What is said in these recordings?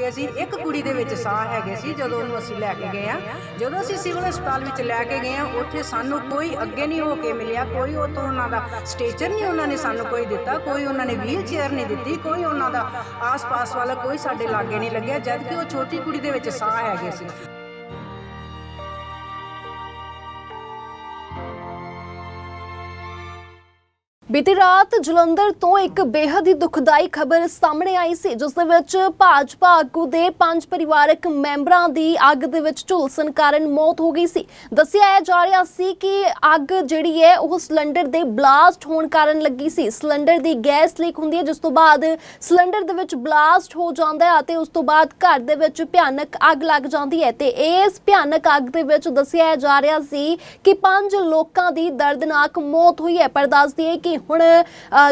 ਚੁੱਕੇ ਅਸੀਂ ਇੱਕ ਕੁੜੀ ਦੇ ਵਿੱਚ ਸਾਹ ਹੈਗੇ ਸੀ, ਜਦੋਂ ਉਹਨੂੰ ਅਸੀਂ ਲੈ ਕੇ ਗਏ ਆ। ਜਦੋਂ ਅਸੀਂ ਸਿਵਲ ਹਸਪਤਾਲ ਵਿੱਚ ਲੈ ਕੇ ਗਏ ਆ, ਉੱਥੇ ਸਾਨੂੰ ਕੋਈ ਅੱਗੇ ਨਹੀਂ ਹੋ ਕੇ ਮਿਲਿਆ, ਕੋਈ ਉਹ ਤੋਂ ਉਹਨਾਂ ਦਾ ਸਟੇਚਰ ਨਹੀਂ ਉਹਨਾਂ ਨੇ ਸਾਨੂੰ ਕੋਈ ਦਿੱਤਾ, ਕੋਈ ਉਹਨਾਂ ਨੇ ਵੀਲ ਚੇਅਰ ਨਹੀਂ ਦਿੱਤੀ, ਕੋਈ ਉਹਨਾਂ ਦਾ ਆਸ-ਪਾਸ ਵਾਲਾ ਕੋਈ ਸਾਡੇ ਲਾਗੇ ਨਹੀਂ ਲੱਗਿਆ ਜਦ ਕਿ ਉਹ ਛੋਟੀ ਕੁੜੀ ਦੇ ਵਿੱਚ ਸਾਹ ਹੈਗੇ ਸੀ। ਬੀਤੀ ਰਾਤ ਜਲੰਧਰ ਤੋਂ ਇੱਕ ਬੇहद ਹੀ ਦੁਖਦਾਈ ਖਬਰ ਸਾਹਮਣੇ ਆਈ ਸੀ, ਜਿਸ ਦੇ ਵਿੱਚ ਭਾਜਪਾ ਆਗੂ ਦੇ ਪੰਜ ਪਰਿਵਾਰਕ ਮੈਂਬਰਾਂ ਦੀ ਅੱਗ ਦੇ ਵਿੱਚ ਝੁਲਸਣ ਕਾਰਨ ਮੌਤ ਹੋ ਗਈ ਸੀ। ਦੱਸਿਆ ਜਾ ਰਿਹਾ ਸੀ ਕਿ ਅੱਗ ਜਿਹੜੀ ਹੈ, ਉਹ ਸਿਲੰਡਰ ਦੇ ਬਲਾਸਟ ਹੋਣ ਕਾਰਨ ਲੱਗੀ ਸੀ। ਸਿਲੰਡਰ ਦੀ ਗੈਸ ਲੀਕ ਹੁੰਦੀ ਹੈ, ਜਿਸ ਤੋਂ ਬਾਅਦ ਸਿਲੰਡਰ ਦੇ ਵਿੱਚ ਬਲਾਸਟ ਹੋ ਜਾਂਦਾ ਹੈ ਅਤੇ ਉਸ ਤੋਂ ਬਾਅਦ ਘਰ ਦੇ ਵਿੱਚ ਭਿਆਨਕ ਅੱਗ ਲੱਗ ਜਾਂਦੀ ਹੈ। ਤੇ ਇਸ ਭਿਆਨਕ ਅੱਗ ਦੇ ਵਿੱਚ ਦੱਸਿਆ ਜਾ ਰਿਹਾ ਸੀ ਕਿ ਪੰਜ ਲੋਕਾਂ ਦੀ ਦਰਦਨਾਕ ਮੌਤ ਹੋਈ ਹੈ। ਪਰ ਦੱਸਦੀ ਦਈਏ ਕਿ ਹੁਣ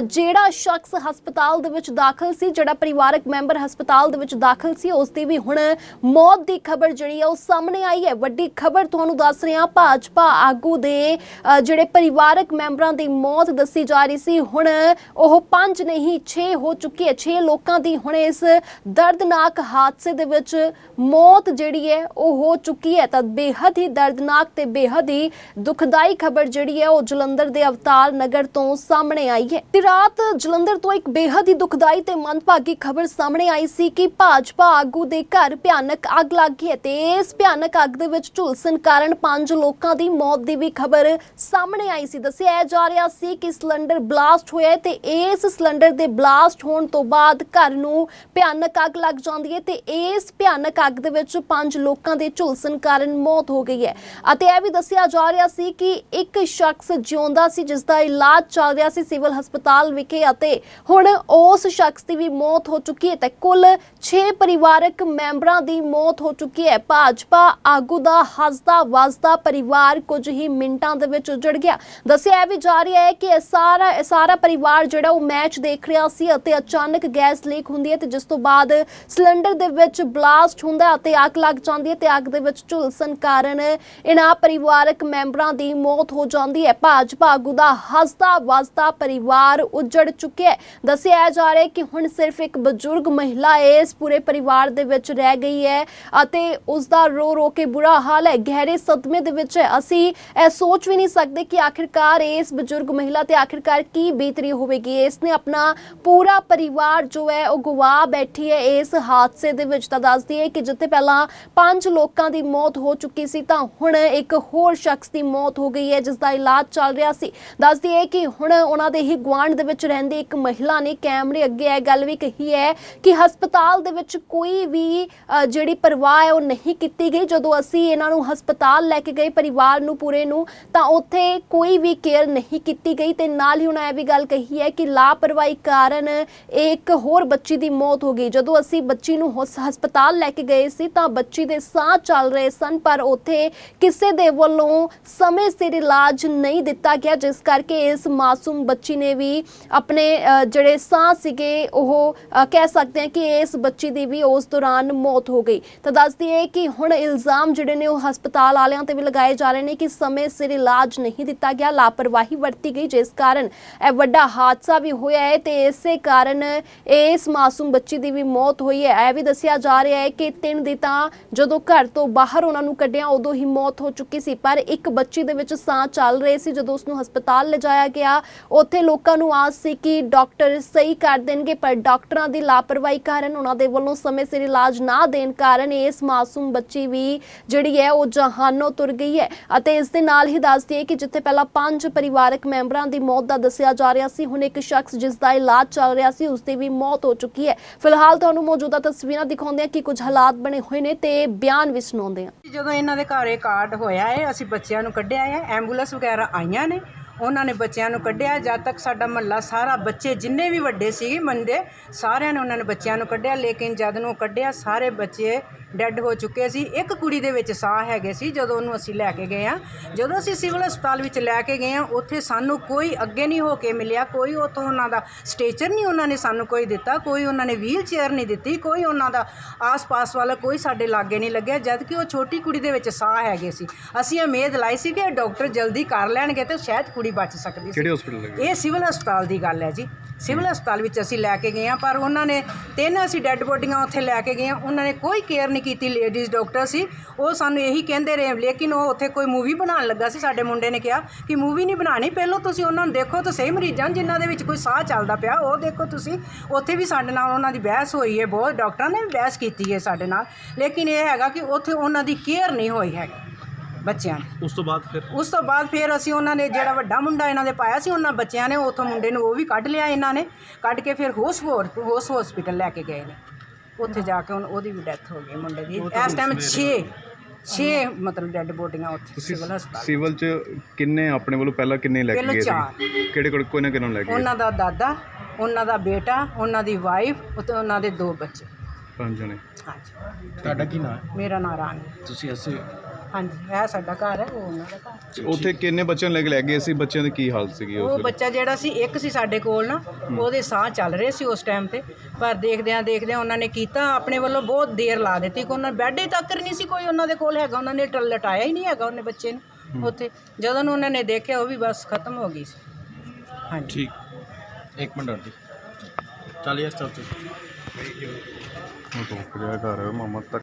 ਜਿਹੜਾ ਸ਼ਖਸ ਹਸਪਤਾਲ ਦੇ ਵਿੱਚ ਦਾਖਲ ਸੀ, ਜਿਹੜਾ ਪਰਿਵਾਰਕ ਮੈਂਬਰ ਹਸਪਤਾਲ ਦੇ ਵਿੱਚ ਦਾਖਲ ਸੀ, ਉਸ ਦੀ ਵੀ ਹੁਣ ਮੌਤ ਦੀ ਖਬਰ ਜਿਹੜੀ ਹੈ ਉਹ ਸਾਹਮਣੇ ਆਈ ਹੈ। ਵੱਡੀ ਖਬਰ ਤੁਹਾਨੂੰ ਦੱਸ ਰਹੇ ਹਾਂ ਭਾਜਪਾ ਆਗੂ ਦੇ ਜਿਹੜੇ ਪਰਿਵਾਰਕ ਮੈਂਬਰਾਂ ਦੀ ਮੌਤ ਦੱਸੀ ਜਾ ਰਹੀ ਸੀ। ਹੁਣ ਉਹ ਪੰਜ ਨਹੀਂ, ਛੇ ਹੋ ਚੁੱਕੀ ਹੈ ਛੇ ਲੋਕਾਂ ਦੀ ਹੁਣ ਇਸ ਦਰਦਨਾਕ ਹਾਦਸੇ ਦੇ ਵਿੱਚ ਮੌਤ ਜਿਹੜੀ ਹੈ, ਉਹ ਹੋ ਚੁੱਕੀ ਹੈ। ਤਾਂ ਬੇਹੱਦ ਹੀ ਦਰਦਨਾਕ ਤੇ ਬੇਹੱਦ ਹੀ ਦੁਖਦਾਈ ਖਬਰ ਜਿਹੜੀ ਹੈ, ਉਹ ਜਲੰਧਰ ਦੇ ਅਵਤਾਰ ਨਗਰ ਤੋਂ ਸਾਹਮਣੇ ਆਈ ਹੈ। ਤੇ ਰਾਤ ਜਲੰਧਰ ਤੋਂ ਇੱਕ ਬੇहद ਹੀ ਦੁਖਦਾਈ ਤੇ ਮੰਦਭਾਗੀ ਖਬਰ ਸਾਹਮਣੇ ਆਈ ਸੀ ਕਿ ਭਾਜਪਾ ਆਗੂ ਦੇ ਘਰ ਭਿਆਨਕ ਅੱਗ ਲੱਗ ਗਈ ਹੈ ਤੇ ਇਸ ਭਿਆਨਕ ਅੱਗ ਦੇ ਵਿੱਚ ਝੁਲਸਣ ਕਾਰਨ ਪੰਜ ਲੋਕਾਂ ਦੀ ਮੌਤ ਦੀ ਵੀ ਖਬਰ ਸਾਹਮਣੇ ਆਈ ਸੀ। ਦੱਸਿਆ ਜਾ ਰਿਹਾ ਸੀ ਕਿ ਸਿਲੰਡਰ ਬਲਾਸਟ ਹੋਇਆ ਤੇ ਇਸ ਸਿਲੰਡਰ ਦੇ ਬਲਾਸਟ ਹੋਣ ਤੋਂ ਬਾਅਦ ਘਰ ਨੂੰ ਭਿਆਨਕ ਅੱਗ ਲੱਗ ਜਾਂਦੀ ਹੈ ਤੇ ਇਸ ਭਿਆਨਕ ਅੱਗ ਦੇ ਵਿੱਚ ਪੰਜ ਲੋਕਾਂ ਦੇ ਝੁਲਸਣ ਕਾਰਨ ਮੌਤ ਹੋ ਗਈ ਹੈ। ਅਤੇ ਇਹ ਵੀ ਦੱਸਿਆ ਜਾ ਰਿਹਾ ਸੀ ਕਿ ਇੱਕ ਸ਼ਖਸ ਜਿਉਂਦਾ ਸੀ ਜਿਸ ਦਾ ਇਲਾਜ ਚੱਲ ਰਿਹਾ ਸੀ ਸਿਵਲ ਹਸਪਤਾਲ ਵਿਖੇ ਅਤੇ ਹੁਣ ਉਸ ਸ਼ਖਸ ਦੀ ਵੀ ਮੌਤ ਹੋ ਚੁੱਕੀ ਹੈ ਤੇ ਕੁੱਲ 6 ਪਰਿਵਾਰਕ ਮੈਂਬਰਾਂ ਦੀ ਮੌਤ ਹੋ ਚੁੱਕੀ ਹੈ। ਭਾਜਪਾ, ਆਗੂ ਦਾ ਹੱਸਦਾ ਵਸਦਾ ਪਰਿਵਾਰ ਕੁਝ ਹੀ ਮਿੰਟਾਂ ਦੇ ਵਿੱਚ ਉਜੜ ਗਿਆ। ਦੱਸਿਆ ਵੀ ਜਾ ਰਿਹਾ ਹੈ ਕਿ ਇਹ ਸਾਰਾ ਇਹ ਸਾਰਾ ਪਰਿਵਾਰ ਜਿਹੜਾ ਉਹ ਮੈਚ ਦੇਖ ਰਿਹਾ ਸੀ ਅਤੇ ਅਚਾਨਕ ਗੈਸ ਲੀਕ ਹੁੰਦੀ ਹੈ ਤੇ ਜਿਸ ਤੋਂ ਬਾਅਦ ਸਿਲੰਡਰ ਦੇ ਵਿੱਚ ਬਲਾਸਟ ਹੁੰਦਾ ਅਤੇ ਅੱਗ ਲੱਗ ਜਾਂਦੀ ਹੈ ਤੇ ਅੱਗ ਦੇ ਵਿੱਚ ਝੁਲਸਣ ਕਾਰਨ ਇਹਨਾਂ ਪਰਿਵਾਰਕ ਮੈਂਬਰਾਂ ਦੀ ਮੌਤ ਹੋ ਜਾਂਦੀ ਹੈ। ਭਾਜਪਾ ਆਗੂ ਦਾ ਹੱਸਦਾ ਵਸਦਾ ਪਰਿਵਾਰ ਉਜੜ ਚੁੱਕਿਆ ਹੈ। ਦੱਸਿਆ ਜਾ ਰਿਹਾ ਹੈ ਕਿ ਹੁਣ ਸਿਰਫ ਇੱਕ ਬਜ਼ੁਰਗ ਮਹਿਲਾ ਇਸ ਪੂਰੇ ਪਰਿਵਾਰ ਦੇ ਵਿੱਚ ਰਹਿ ਗਈ ਹੈ ਅਤੇ ਉਸ ਦਾ ਰੋ ਰੋ ਕੇ ਬੁਰਾ ਹਾਲ ਹੈ। ਗਹਿਰੇ ਸਦਮੇ ਦੇ ਵਿੱਚ ਹੈ ਅਸੀਂ ਇਹ ਸੋਚ ਵੀ ਨਹੀਂ ਸਕਦੇ ਕਿ ਆਖਿਰਕਾਰ ਇਸ ਬਜ਼ੁਰਗ ਮਹਿਲਾ ਤੇ ਆਖਿਰਕਾਰ ਕੀ ਬੀਤ ਹੋਵੇਗੀ। ਇਸ ਨੇ ਆਪਣਾ ਪੂਰਾ ਪਰਿਵਾਰ ਜੋ ਹੈ ਉਹ ਗਵਾ ਬੈਠੀ ਹੈ। ਇਸ ਹਾਦਸੇ ਦੇ ਵਿੱਚ ਤਾਂ ਦੱਸਦੀ ਹੈ ਕਿ ਜਿੱਥੇ ਪਹਿਲਾਂ ਪੰਜ ਲੋਕਾਂ ਦੀ ਮੌਤ ਹੋ ਚੁੱਕੀ ਸੀ, ਤਾਂ ਹੁਣ ਇੱਕ ਹੋਰ ਸ਼ਖਸ ਦੀ ਮੌਤ ਹੋ ਗਈ ਹੈ, ਜਿਸ ਦਾ ਇਲਾਜ ਚੱਲ ਰਿਹਾ ਸੀ। ਦੱਸਦੀ ਹੈ ਕਿ ਹੁਣ ਉਹਨਾਂ ਦੇ ਹੀ ਗੁਆਂਢ ਦੇ ਵਿੱਚ ਰਹਿੰਦੀ ਇੱਕ ਮਹਿਲਾ ਨੇ ਕੈਮਰੇ ਅੱਗੇ ਇਹ ਗੱਲ ਵੀ ਕਹੀ ਹੈ ਕਿ ਹਸਪਤਾਲ ਦੇ ਵਿੱਚ ਕੋਈ ਵੀ ਜਿਹੜੀ ਪਰਵਾਹ ਹੈ ਉਹ ਨਹੀਂ ਕੀਤੀ ਗਈ। ਜਦੋਂ ਅਸੀਂ ਇਹਨਾਂ ਨੂੰ ਹਸਪਤਾਲ ਲੈ ਕੇ ਗਏ ਪਰਿਵਾਰ ਨੂੰ, ਪੂਰੇ ਨੂੰ, ਤਾਂ ਉੱਥੇ ਕੋਈ ਵੀ ਕੇਅਰ ਨਹੀਂ ਕੀਤੀ ਗਈ ਤੇ ਨਾਲ ਹੀ ਉਹਨਾਂ ਇਹ ਵੀ ਗੱਲ ਕਹੀ ਹੈ ਕਿ ਲਾਪਰਵਾਹੀ ਕਾਰਨ ਇੱਕ ਹੋਰ ਬੱਚੀ ਦੀ ਮੌਤ ਹੋ ਗਈ। ਜਦੋਂ ਅਸੀਂ ਬੱਚੀ ਨੂੰ ਹਸ- ਹਸਪਤਾਲ ਲੈ ਕੇ ਗਏ ਸੀ ਤਾਂ ਬੱਚੀ ਦੇ ਸਾਹ ਚੱਲ ਰਹੇ ਸਨ, ਪਰ ਉੱਥੇ ਕਿਸੇ ਦੇ ਵੱਲੋਂ ਸਮੇਂ ਸਿਰ ਇਲਾਜ ਨਹੀਂ ਦਿੱਤਾ ਗਿਆ, ਜਿਸ ਕਰਕੇ ਇਸ ਮਾਸੂਮ ਬੱਚੀ ਨੇ ਵੀ ਆਪਣੇ ਜਿਹੜੇ ਸਾਹ ਸੀਗੇ, ਉਹ ਕਹਿ ਸਕਦੇ ਹਾਂ ਕਿ ਇਸ ਬੱਚੀ ਦੀ ਵੀ ਉਸ ਦੌਰਾਨ ਮੌਤ ਹੋ ਗਈ। ਤਾਂ ਦੱਸਦੀ ਹੈ ਕਿ ਹੁਣ ਇਲਜ਼ਾਮ ਜਿਹੜੇ ਨੇ ਉਹ ਹਸਪਤਾਲ ਵਾਲਿਆਂ ਤੇ ਵੀ ਲਗਾਏ ਜਾ ਰਹੇ ਨੇ ਕਿ ਸਮੇਂ ਸਿਰ ਇਲਾਜ ਨਹੀਂ ਦਿੱਤਾ ਗਿਆ, ਲਾਪਰਵਾਹੀ ਵਰਤੀ ਗਈ, ਜਿਸ ਕਾਰਨ ਇਹ ਵੱਡਾ ਹਾਦਸਾ ਵੀ ਹੋਇਆ ਹੈ ਤੇ ਇਸੇ ਕਾਰਨ ਇਸ ਮਾਸੂਮ ਬੱਚੀ ਦੀ ਵੀ ਮੌਤ ਹੋਈ ਹੈ। ਇਹ ਵੀ ਦੱਸਿਆ ਜਾ ਰਿਹਾ ਹੈ ਕਿ ਤਿੰਨ ਦੀ ਤਾਂ ਜਦੋਂ ਘਰ ਤੋਂ ਬਾਹਰ ਉਹਨਾਂ ਨੂੰ ਕੱਢਿਆ, ਉਦੋਂ ਹੀ ਮੌਤ ਹੋ ਚੁੱਕੀ ਸੀ, ਪਰ ਇੱਕ ਬੱਚੀ ਦੇ ਵਿੱਚ ਸਾਹ ਚੱਲ ਰਹੇ ਸੀ, ਜਦੋਂ ਉਸ ਨੂੰ ਹਸਪਤਾਲ ਲਿਜਾਇਆ ਗਿਆ ਉੱਥੇ ਲੋਕਾਂ ਨੂੰ ਆਸ ਸੀ ਕਿ ਡਾਕਟਰ ਸਹੀ ਕਰ ਦੇਣਗੇ, ਪਰ ਡਾਕਟਰਾਂ ਦੀ ਲਾਪਰਵਾਹੀ ਕਾਰਨ ਉਹਨਾਂ ਦੇ ਵੱਲੋਂ ਸਮੇਂ ਸਿਰ ਇਲਾਜ ਨਾ ਦੇਣ ਕਾਰਨ ਇਸ ਮਾਸੂਮ ਬੱਚੀ ਵੀ ਜਿਹੜੀ ਹੈ ਉਹ ਜਹਾਨੋਂ ਤੁਰ ਗਈ ਹੈ ਅਤੇ ਇਸ ਦੇ ਨਾਲ ਹੀ ਦੱਸ ਦਈਏ ਕਿ ਜਿੱਥੇ ਪਹਿਲਾਂ ਪੰਜ ਪਰਿਵਾਰਕ ਮੈਂਬਰਾਂ ਦੀ ਮੌਤ ਦਾ ਦੱਸਿਆ ਜਾ ਰਿਹਾ ਸੀ, ਹੁਣ ਇੱਕ ਸ਼ਖਸ ਜਿਸ ਦਾ ਇਲਾਜ ਚੱਲ ਰਿਹਾ ਸੀ ਉਸ ਦੀ ਵੀ ਮੌਤ ਹੋ ਚੁੱਕੀ ਹੈ। ਫਿਲਹਾਲ ਤੁਹਾਨੂੰ ਮੌਜੂਦਾ ਤਸਵੀਰਾਂ ਦਿਖਾਉਂਦੇ ਹਾਂ ਕਿ ਕੁਝ ਹਾਲਾਤ ਬਣੇ ਹੋਏ ਨੇ ਤੇ ਬਿਆਨ ਵੀ ਸੁਣਾਉਂਦੇ ਹਾਂ। ਜਦੋਂ ਇਹਨਾਂ ਦੇ ਘਰ ਇਹ ਕਾਰਡ ਹੋਇਆ ਹੈ, ਅਸੀਂ ਬੱਚਿਆਂ ਨੂੰ ਕੱਢਿਆ ਹੈ, ਐਂਬੂਲੈਂਸ ਵਗੈਰਾ ਆਈਆਂ ਨੇ ਉਹਨਾਂ ਨੇ ਬੱਚਿਆਂ ਨੂੰ ਕੱਢਿਆ। ਜਦ ਤੱਕ ਸਾਡਾ ਮਹੱਲਾ ਸਾਰਾ ਬੱਚੇ ਜਿੰਨੇ ਵੀ ਵੱਡੇ ਸੀ ਮੰਦੇ ਸਾਰਿਆਂ ਨੇ ਉਹਨਾਂ ਨੇ ਬੱਚਿਆਂ ਨੂੰ ਕੱਢਿਆ। ਲੇਕਿਨ ਜਦ ਨੂੰ ਕੱਢਿਆ, ਸਾਰੇ ਬੱਚੇ ਡੈੱਡ ਹੋ ਚੁੱਕੇ ਸੀ। ਇੱਕ ਕੁੜੀ ਦੇ ਵਿੱਚ ਸਾਹ ਹੈਗੇ ਸੀ, ਜਦੋਂ ਉਹਨੂੰ ਅਸੀਂ ਲੈ ਕੇ ਗਏ ਆ ਜਦੋਂ ਅਸੀਂ ਸਿਵਲ ਹਸਪਤਾਲ ਵਿੱਚ ਲੈ ਕੇ ਗਏ ਆ ਉੱਥੇ ਸਾਨੂੰ ਕੋਈ ਅੱਗੇ ਨਹੀਂ ਹੋ ਕੇ ਮਿਲਿਆ। ਕੋਈ ਉੱਥੋਂ ਉਹਨਾਂ ਦਾ ਸਟੇਚਰ ਨਹੀਂ ਉਹਨਾਂ ਨੇ ਸਾਨੂੰ ਕੋਈ ਦਿੱਤਾ, ਕੋਈ ਉਹਨਾਂ ਨੇ ਵੀਲ ਚੇਅਰ ਨਹੀਂ ਦਿੱਤੀ, ਕੋਈ ਉਹਨਾਂ ਦਾ ਆਸ-ਪਾਸ ਵਾਲਾ ਕੋਈ ਸਾਡੇ ਲਾਗੇ ਨਹੀਂ ਲੱਗਿਆ ਜਦ ਕਿ ਉਹ ਛੋਟੀ ਕੁੜੀ ਦੇ ਵਿੱਚ ਸਾਹ ਹੈਗੇ ਸੀ। ਅਸੀਂ ਉਮੀਦ ਲਾਈ ਸੀ ਕਿ ਡਾਕਟਰ ਜਲਦੀ ਕਰ ਲੈਣਗੇ ਤੇ ਸ਼ਾਇਦ ਕੁੜੀ ਬਚ ਸਕਦੀ ਸੀ। ਕਿਹੜੇ ਹਸਪੀਟਲ ਲੱਗੇ? ਇਹ ਸਿਵਲ ਹਸਪਤਾਲ ਦੀ ਗੱਲ ਹੈ ਜੀ। ਸਿਵਲ ਹਸਪਤਾਲ ਵਿੱਚ ਅਸੀਂ ਲੈ ਕੇ ਗਏ ਹਾਂ ਪਰ ਉਹਨਾਂ ਨੇ ਤਿੰਨ ਅਸੀਂ ਡੈੱਡ ਬੋਡੀਆਂ ਉੱਥੇ ਲੈ ਕੇ ਗਏ ਹਾਂ। ਉਹਨਾਂ ਨੇ ਕੋਈ ਕੇਅਰ ਨਹੀਂ ਕੀਤੀ ਲੇਡੀਜ਼ ਡਾਕਟਰ ਸੀ। ਉਹ ਸਾਨੂੰ ਇਹੀ ਕਹਿੰਦੇ ਰਹੇ ਲੇਕਿਨ ਉਹ ਉੱਥੇ ਕੋਈ ਮੂਵੀ ਬਣਾਉਣ ਲੱਗਾ ਸੀ। ਸਾਡੇ ਮੁੰਡੇ ਨੇ ਕਿਹਾ ਕਿ ਮੂਵੀ ਨਹੀਂ ਬਣਾਣੀ ਪਹਿਲਾਂ ਤੁਸੀਂ ਉਹਨਾਂ ਨੂੰ ਦੇਖੋ ਤਾਂ ਸਹੀ ਮਰੀਜ਼ਾਂ ਨੂੰ ਜਿਨ੍ਹਾਂ ਦੇ ਵਿੱਚ ਕੋਈ ਸਾਹ ਚੱਲਦਾ ਪਿਆ ਉਹ ਦੇਖੋ ਤੁਸੀਂ। ਉੱਥੇ ਵੀ ਸਾਡੇ ਨਾਲ ਉਹਨਾਂ ਦੀ ਬਹਿਸ ਹੋਈ ਹੈ ਬਹੁਤ ਡਾਕਟਰਾਂ ਨੇ ਵੀ ਬਹਿਸ ਕੀਤੀ ਹੈ ਸਾਡੇ ਨਾਲ। ਲੇਕਿਨ ਇਹ ਹੈਗਾ ਕਿ ਉੱਥੇ ਉਹਨਾਂ ਦੀ ਕੇਅਰ ਨਹੀਂ ਹੋਈ ਹੈਗੀ। ਬੱਚਿਆਂ ਦੀ ਉਸ ਤੋਂ ਬਾਅਦ ਫਿਰ? ਉਸ ਤੋਂ ਬਾਅਦ ਫਿਰ ਅਸੀਂ ਉਹਨਾਂ ਨੇ ਜਿਹੜਾ ਵੱਡਾ ਮੁੰਡਾ ਇਹਨਾਂ ਦੇ ਪਾਇਆ ਸੀ ਉਹਨਾਂ ਬੱਚਿਆਂ ਨੇ ਉਥੋਂ ਮੁੰਡੇ ਨੂੰ ਉਹ ਵੀ ਕੱਢ ਲਿਆ ਇਹਨਾਂ ਨੇ। ਕੱਢ ਕੇ ਫਿਰ ਹੋਸ ਹੋਸ ਹਸਪੀਟਲ ਲੈ ਕੇ ਗਏ ਨੇ। ਉੱਥੇ ਜਾ ਕੇ ਹੁਣ ਉਹਦੀ ਵੀ ਡੈਥ ਹੋ ਗਈ ਮੁੰਡੇ ਦੀ। ਇਸ ਟਾਈਮ 6 6 ਮਤਲਬ ਡੈੱਡ ਬੋਡੀਆਂ ਉੱਥੇ ਸਿਵਲ ਹਸਪਤਾਲ। ਸਿਵਲ ਚ ਕਿੰਨੇ ਆਪਣੇ ਵੱਲੋਂ ਪਹਿਲਾਂ ਕਿੰਨੇ ਲੈ ਕੇ ਗਏ ਚਾਰ। ਸੀ ਕਿਹੜੇ ਕੋਲ ਕੋਈ ਨਾ ਕਿਹਨੂੰ ਲੈ ਕੇ ਗਏ? ਉਹਨਾਂ ਦਾ ਦਾਦਾ ਉਹਨਾਂ ਦਾ ਬੇਟਾ ਉਹਨਾਂ ਦੀ ਵਾਈਫ ਅਤੇ ਉਹਨਾਂ ਦੇ ਦੋ ਬੱਚੇ। ਪੰਜ ਜਣੇ। ਹਾਂਜੀ। ਤੁਹਾਡਾ ਕੀ ਨਾਮ ਹੈ? ਮੇਰਾ ਨਾਂ ਰਾਣੀ। ਤੁਸੀਂ ਅਸੀਂ ਹਾਂਜੀ ਇਹ ਸਾਡਾ ਘਰ ਹੈ ਉਹ ਉਹਨਾਂ ਦਾ ਘਰ। ਤੇ ਉੱਥੇ ਕਿੰਨੇ ਬੱਚਿਆਂ ਨੂੰ ਲੈ ਕੇ ਲੈ ਗਏ ਸੀ? ਬੱਚਿਆਂ ਦੀ ਕੀ ਹਾਲਤ ਸੀਗੀ ਉਸ ਉਹ ਵੇਲੇ? ਬੱਚਾ ਜਿਹੜਾ ਸੀ ਇੱਕ ਸੀ ਸਾਡੇ ਕੋਲ ਨਾ ਉਹਦੇ ਸਾਹ ਚੱਲ ਰਹੇ ਸੀ ਉਸ ਟਾਈਮ ਤੇ। ਪਰ ਦੇਖਦਿਆਂ ਦੇਖਦਿਆਂ ਉਹਨਾਂ ਨੇ ਕੀਤਾ ਆਪਣੇ ਵੱਲੋਂ ਬਹੁਤ ਦੇਰ ਲਾ ਦਿੱਤੀ ਕਿ ਉਹਨਾਂ ਬੈੱਡ ਤੱਕ ਨਹੀਂ ਸੀ ਕੋਈ ਉਹਨਾਂ ਦੇ ਕੋਲ ਹੈਗਾ। ਉਹਨਾਂ ਨੇ ਟਲ ਲਟਾਇਆ ਹੀ ਨਹੀਂ ਹੈਗਾ ਉਹਨੇ ਬੱਚੇ ਨੂੰ ਉੱਥੇ। ਜਦੋਂ ਨੂੰ ਉਹਨਾਂ ਨੇ ਦੇਖਿਆ ਉਹ ਵੀ ਬਸ ਖਤਮ ਹੋ ਗਈ ਸੀ। ਹਾਂਜੀ। ਠੀਕ। ਇੱਕ ਮਿੰਟ ਜੀ ਚੱਲਿਏ ਸਟਾਪ ਤੇ ਉਹ ਤੋਂ ਗਿਆ ਘਰ ਮਾਮਾ ਤੱਕ